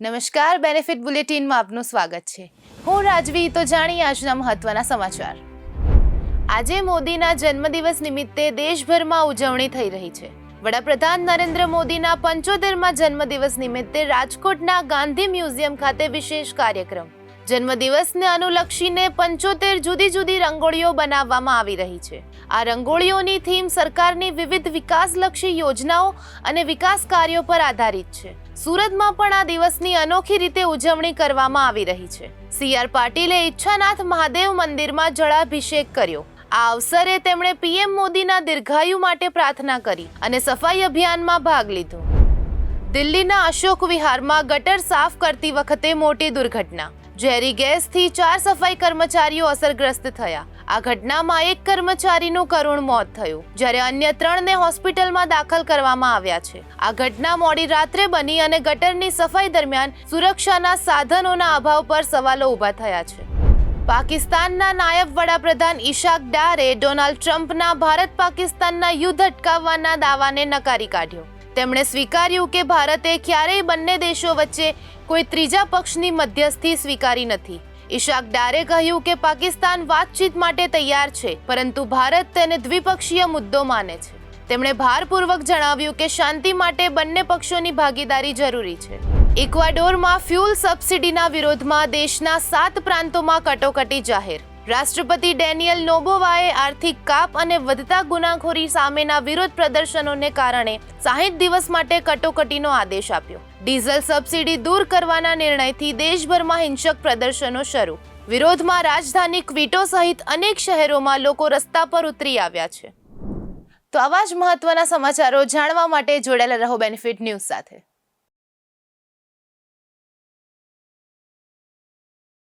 નમસ્કાર બેનિફિટ બુલેટિનમાં આપનું સ્વાગત છે. હું રાજવી, તો જાણીએ આજના મહત્વના સમાચાર. આજે મોદીના જન્મદિવસ નિમિત્તે દેશભરમાં ઉજવણી થઈ રહી છે. વડાપ્રધાન નરેન્દ્ર મોદીના પંચોતેરમાં જન્મદિવસ નિમિત્તે રાજકોટના ગાંધી મ્યુઝિયમ ખાતે વિશેષ કાર્યક્રમ. જન્મદિવસને અનુલક્ષીને પંચોતેર જુદી જુદી રંગોળીઓ બનાવવામાં આવી રહી છે. આ રંગોળીઓની થીમ સરકારની વિવિધ વિકાસલક્ષી યોજનાઓ અને વિકાસ કાર્યો પર આધારિત છે. સુરતમાં પણ આ દિવસની અનોખી રીતે ઉજવણી કરવામાં આવી રહી છે. સી આર પાટીલે ઈચ્છાનાથ મહાદેવ મંદિરમાં જળાભિષેક કર્યો. આ અવસરે તેમણે પીએમ મોદીના દીર્ઘાયુ માટે પ્રાર્થના કરી અને સફાઈ અભિયાનમાં ભાગ લીધો. દિલ્હીના અશોક વિહારમાં ગટર સાફ કરતી વખતે મોટી દુર્ઘટના. ઝેરી ગેસથી ચાર સફાઈ કર્મચારીઓ અસરગ્રસ્ત થયા. આ ઘટનામાં એક કર્મચારીનું કરુણ મોત થયું, જ્યારે અન્ય ત્રણને હોસ્પિટલમાં દાખલ કરવામાં આવ્યા છે. આ ઘટના મોડી રાત્રે બની અને ગટરની સફાઈ દરમિયાન સુરક્ષાના સાધનોના અભાવ પર સવાલો ઊભા થયા છે. પાકિસ્તાનના નાયબ વડાપ્રધાન ઈશાક ડારે ડોનાલ્ડ ટ્રમ્પના ભારત પાકિસ્તાનના યુદ્ધ અટકાવવાના દાવાને નકારી કાઢ્યો. તેમણે સ્વીકાર્યું કે ભારતે ક્યારેય બંને દેશો વચ્ચે કોઈ ત્રીજા પક્ષની મધ્યસ્થી સ્વીકારી નથી. ઈશાક ડારે કહ્યું કે પાકિસ્તાન વાતચીત માટે તૈયાર છે, પરંતુ ભારત તેને દ્વિપક્ષીય મુદ્દો માને છે. તેમણે ભારપૂર્વક જણાવ્યું કે શાંતિ માટે બંને પક્ષોની ભાગીદારી જરૂરી છે. ઇક્વાડોરમાં ફ્યુલ સબસિડીના વિરોધમાં દેશના સાત પ્રાંતોમાં કટોકટી જાહેર. રાષ્ટ્રપતિ ડેનિયલ નોબોવાએ આર્થિક કાપ અને વધતા ગુનાખોરી સામેના વિરોધ પ્રદર્શનોને કારણે સાહીઠ દિવસ માટે કટોકટીનો આદેશ આપ્યો. ડીઝલ સબસિડી દૂર કરવાના નિર્ણયથી દેશભરમાં હિંસક પ્રદર્શનો શરૂ. વિરોધમાં રાજધાની ક્વિટો સહિત અનેક શહેરોમાં લોકો રસ્તા પર ઉતરી આવ્યા છે. તો આવા જ મહત્વના સમાચારો જાણવા માટે જોડાયેલા રહો બેનિફિટ ન્યૂઝ સાથે.